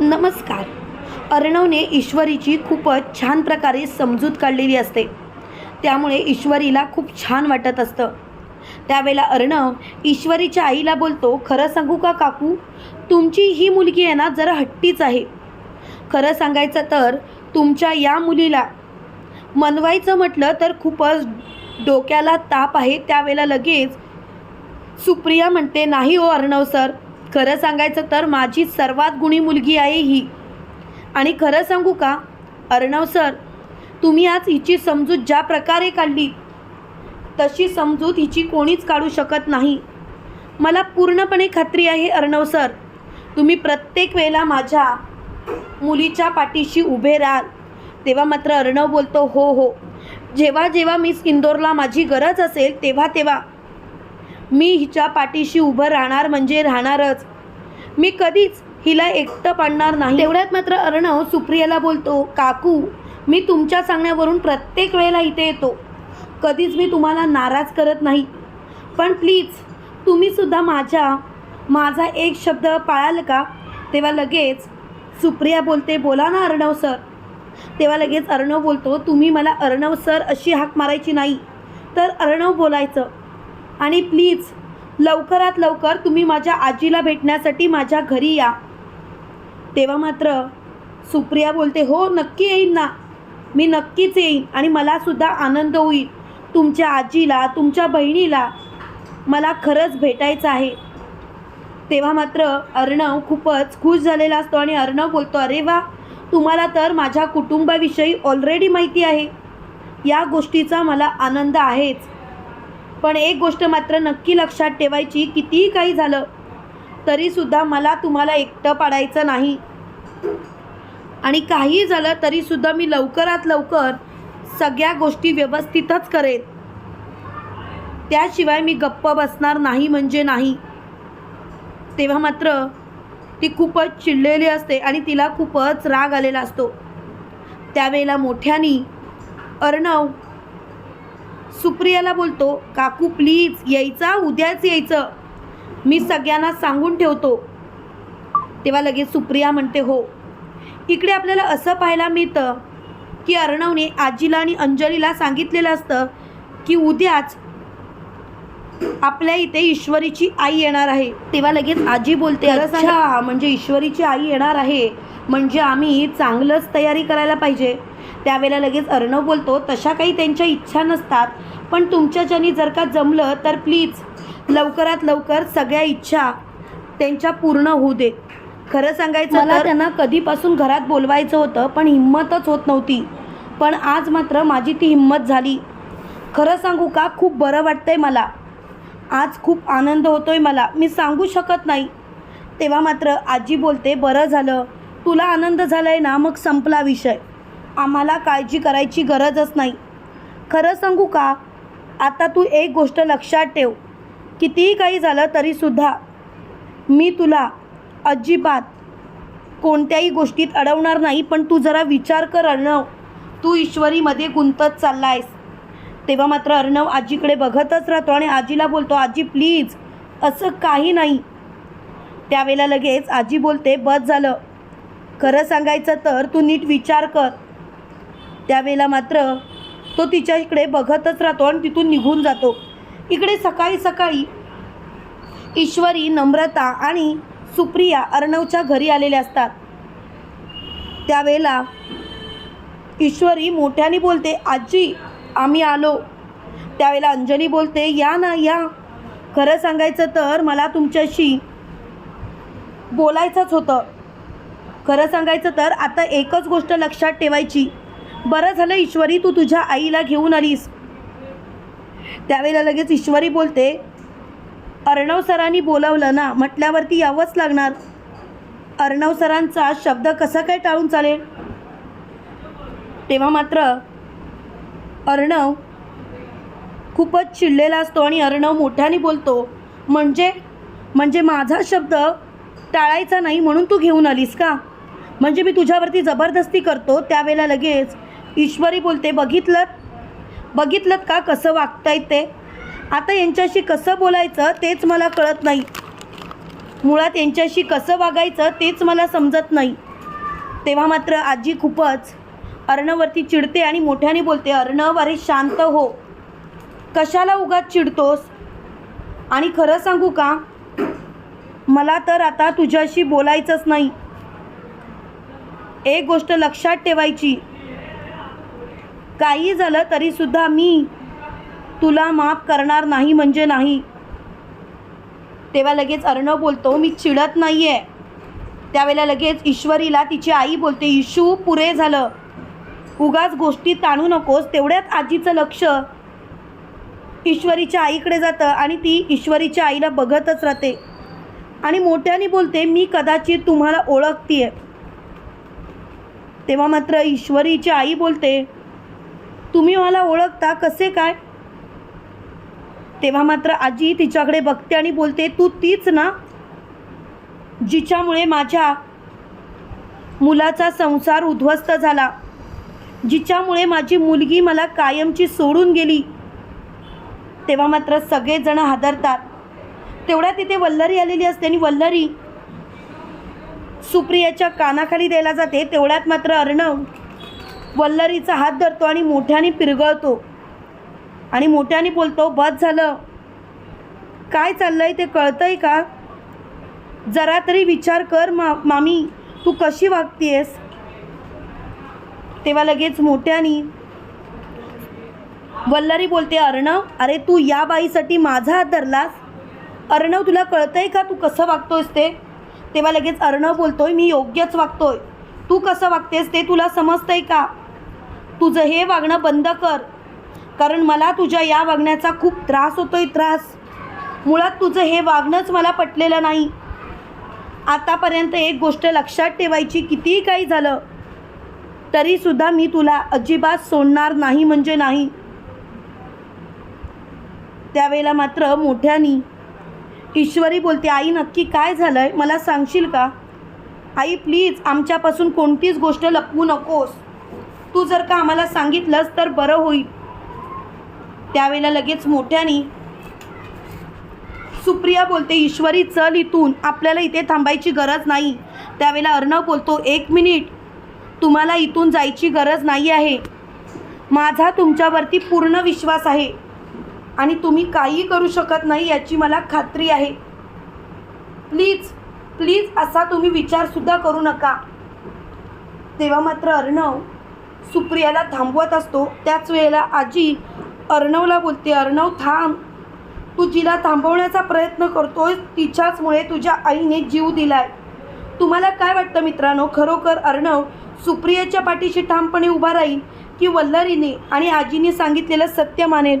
नमस्कार. अर्णवने ईश्वरीची खूपच छान प्रकारे समजूत काढलेली असते. त्यामुळे ईश्वरीला खूप छान वाटत असतं. त्यावेळेला अर्णव ईश्वरीच्या आईला बोलतो खरं सांगू का काकू? तुमची ही मुलगी आहे ना जरा हट्टीच आहे. खरं सांगायचं तर तुमच्या या मुलीला मनवायचं म्हटलं तर खूपच डोक्याला ताप आहे. त्यावेळेला लगेच सुप्रिया म्हणते नाही हो अर्णव सर खरं सांगायचं तर माझी सर्वात गुणी मुलगी आहे ही. आणि खरं सांगू का? अर्णव सर तुम्ही आज हिची समजूत ज्या प्रकारे काढली तशी समजूत हिची कोणीच काढू शकत नाही. मला पूर्णपणे खात्री आहे अर्णव सर तुम्ही प्रत्येक वेळेला माझ्या मुलीच्या पाठीशी उभे राहाल. तेव्हा मात्र अर्णव बोलतो हो हो. जेव्हा जेव्हा मिस इंदोरला माझी गरज असेल तेव्हा तेव्हा मी हिच्या पाठीशी उभं राहणार म्हणजे राहणारच. मी कधीच हिला एकटं पाडणार नाही. तेवढ्यात मात्र अर्णव सुप्रियाला बोलतो काकू मी तुमच्या सांगण्यावरून प्रत्येक वेळेला इथे येतो. कधीच मी तुम्हाला नाराज करत नाही. पण प्लीज तुम्हीसुद्धा माझ्या माझा एक शब्द पाळाल का? तेव्हा लगेच सुप्रिया बोलते बोला ना अर्णव सर. तेव्हा लगेच अर्णव बोलतो तुम्ही मला अर्णव सर अशी हाक मारायची नाही. तर अर्णव बोलायचं आणि प्लीज लवकरात लवकर तुम्ही माझ्या आजीला भेटण्यासाठी माझ्या घरी या. तेव्हा मात्र सुप्रिया बोलते हो नक्की येईन ना. मी नक्कीच येईन आणि मलासुद्धा आनंद होईल. तुमच्या आजीला तुमच्या बहिणीला मला खरंच भेटायचं आहे. तेव्हा मात्र अर्णव खूपच खुश झालेला असतो आणि अर्णव बोलतो अरे वा तुम्हाला तर माझ्या कुटुंबाविषयी ऑलरेडी माहिती आहे. या गोष्टीचा मला आनंद आहेच. पण एक गोष्ट मात्र नक्की लक्षात ठेवायची कितीही काही झालं तरीसुद्धा मला तुम्हाला एकटं पाडायचं नाही. आणि काही झालं तरीसुद्धा मी लवकरात लवकर सगळ्या गोष्टी व्यवस्थितच करेन. त्याशिवाय मी गप्प बसणार नाही म्हणजे नाही. तेव्हा मात्र ती खूपच चिडलेली असते आणि तिला खूपच राग आलेला असतो. त्यावेळेला मोठ्यानी अर्णव सुप्रियाला बोलतो काकू प्लीज यायचा उद्याच यायचं. मी सगळ्यांना सांगून ठेवतो. तेव्हा लगेच सुप्रिया म्हणते हो. इकडे आपल्याला असं पाहायला मिळतं की अर्णवने आजीला आणि अंजलीला सांगितलेलं असतं की उद्याच आपल्या इथे ईश्वरीची आई येणार आहे. तेव्हा लगेच आजी बोलते अच्छा म्हणजे ईश्वरीची आई येणार आहे. म्हणजे आम्ही चांगलंच तयारी करायला पाहिजे. त्यावेळेला लगेच अर्णव बोलतो तशा काही त्यांच्या इच्छा नसतात. पण तुमच्याच्यानी जर का जमलं तर प्लीज लवकरात लवकर सगळ्या इच्छा त्यांच्या पूर्ण होऊ दे. खरं सांगायचं मला त्यांना कधीपासून घरात बोलवायचं होतं पण हिंमतच होत नव्हती. पण आज मात्र माझी ती हिंमत झाली. खरं सांगू का खूप बरं वाटतंय मला. आज खूप आनंद होतोय मला. मी सांगू शकत नाही. तेव्हा मात्र आजी बोलते बरं झालं. तुला आनंद झाला आहे ना मग संपला विषय. आम्हाला काळजी करायची गरजच नाही. खरं सांगू का? आता तू एक गोष्ट लक्षात ठेव. कितीही काही झालं तरीसुद्धा मी तुला अजिबात कोणत्याही गोष्टीत अडवणार नाही पण तू जरा विचार कर अर्णव. तू ईश्वरीमध्ये गुंतत चालला आहेस तेव्हा मात्र अर्णव आजीकडे बघतच राहतो आणि आजीला बोलतो आजी प्लीज असं काही नाही. त्यावेळेला लगेच आजी बोलते बस झालं. खरं सांगायचं तर तू नीट विचार कर. त्यावेळेला मात्र तो तिच्या इकडे बघतच राहतो आणि तिथून निघून जातो. इकडे सकाळी सकाळी ईश्वरी नम्रता आणि सुप्रिया अर्णवच्या घरी आलेल्या असतात. त्यावेळेला ईश्वरी मोठ्याने बोलते आजी आम्ही आलो. त्यावेळेला अंजली बोलते या ना या. खरं सांगायचं तर मला तुमच्याशी बोलायचंच होतं. खरं सांगायचं तर आता एकच गोष्ट लक्षात ठेवायची. बरं झालं ईश्वरी तू तुझ्या आईला घेऊन आलीस. त्यावेळेला लगेच ईश्वरी बोलते अर्णव सरांनी बोलावलं ना म्हटल्यावरती यावंच लागणार. अर्णव सरांचा शब्द कसा काय टाळून चालेल? तेव्हा मात्र अर्णव खूपच चिडलेला असतो आणि अर्णव मोठ्याने बोलतो म्हणजे म्हणजे माझा शब्द टाळायचा नाही म्हणून तू घेऊन आलीस का? म्हणजे मी तुझ्यावरती जबरदस्ती करतो त्यावेळेला लगेच ईश्वरी बोलते बघितलं? बघितलं का कसं वागतायत ते? आता यांच्याशी कसं बोलायचं तेच मला कळत नाही. मुळात यांच्याशी कसं वागायचं तेच मला समजत नाही. तेव्हा मात्र आजी खूपच अर्णवरती चिडते आणि मोठ्याने बोलते अर्णव अरे शांत हो. कशाला उगाच चिडतोस? आणि खरं सांगू का? मला तर आता तुझ्याशी बोलायचंच नाही. एक गोष्ट लक्षात ठेवायची. काही झालं तरीसुद्धा मी तुला माफ करणार नाही म्हणजे नाही. तेव्हा लगेच अर्णव बोलतो मी चिडत नाही आहे त्यावेळेला लगेच ईश्वरीला तिची आई बोलते इशू पुरे झालं. उगाच गोष्टी ताणू नकोस तेवढ्यात आजीचं लक्ष ईश्वरीच्या आईकडे जातं आणि ती ईश्वरीच्या आईला बघतच राहते. आणि मोठ्याने बोलते मी कदाचित तुम्हाला ओळखतीये. तेव्हा मात्र ईश्वरीची आई बोलते तुम्ही मला ओळखता कसे काय? तेव्हा मात्र आजी तिच्याकडे बघते आणि बोलते तू तीच ना जिच्यामुळे माझ्या मुलाचा संसार उद्ध्वस्त झाला जिच्यामुळे माझी मुलगी मला कायमची सोडून गेली. तेव्हा मात्र सगळेजण हादरतात. तेवढ्या तिथे वल्लरी आलेली असते आणि वल्लरी सुप्रियाच्या कानाखाली द्यायला जाते तेवढ्यात मात्र अर्णव वल्लरीचा हात धरतो आणि मोठ्याने पिरगळतो. आणि मोठ्याने बोलतो बस झालं. काय चाललंय ते कळतंय का? जरा तरी विचार कर मा मामी तू कशी वागतीयस? तेव्हा लगेच मोठ्याने वल्लरी बोलते अर्णव अरे तू या बाईसाठी माझा हात धरलास? अर्णव तुला कळतंय का तू कसं वागतोयस ते? तेव्हा लगेच अर्णव बोलतोय मी योग्यच वागतोय. तू कसं वागतेस ते तुला समजतंय का? तुझं हे वागणं बंद कर. कारण मला तुझ्या या वागण्याचा खूप त्रास होतोय त्रास. मुळात तुझं हे वागणंच मला पटलेलं नाही. आतापर्यंत एक गोष्ट लक्षात ठेवायची कितीही काही झालं तरीसुद्धा मी तुला अजिबात सोडणार नाही म्हणजे नाही. त्यावेळेला मात्र मोठ्यानी ईश्वरी बोलते आई नक्की काय झालं आहे मला सांगशील का? आई प्लीज आमच्यापासून कोणतीच गोष्ट लपवू नकोस. तू जर का आम्हाला सांगितलंस तर बरं होईल. त्यावेळेला लगेच मोठ्याने सुप्रिया बोलते ईश्वरी चल इथून. आपल्याला इथे थांबायची गरज नाही. त्यावेळेला अर्णव बोलतो एक मिनिट. तुम्हाला इथून जायची गरज नाही आहे. माझा तुमच्यावरती पूर्ण विश्वास आहे. आणि तुम्ही काही करू शकत नाही याची मला खात्री आहे. प्लीज प्लीज असा तुम्ही विचारसुद्धा करू नका. तेव्हा मात्र अर्णव सुप्रियाला थांबवत असतो. त्याच वेळेला आजी अर्णवला बोलते अर्णव थांब. तू जिला थांबवण्याचा प्रयत्न करतोय तिच्याचमुळे तुझ्या आईने जीव दिलाय. तुम्हाला काय वाटतं मित्रांनो? खरोखर अर्णव सुप्रियाच्या पाठीशी ठामपणे उभा राहील की वल्लरीने आणि आजीने सांगितलेलं सत्य मानेल?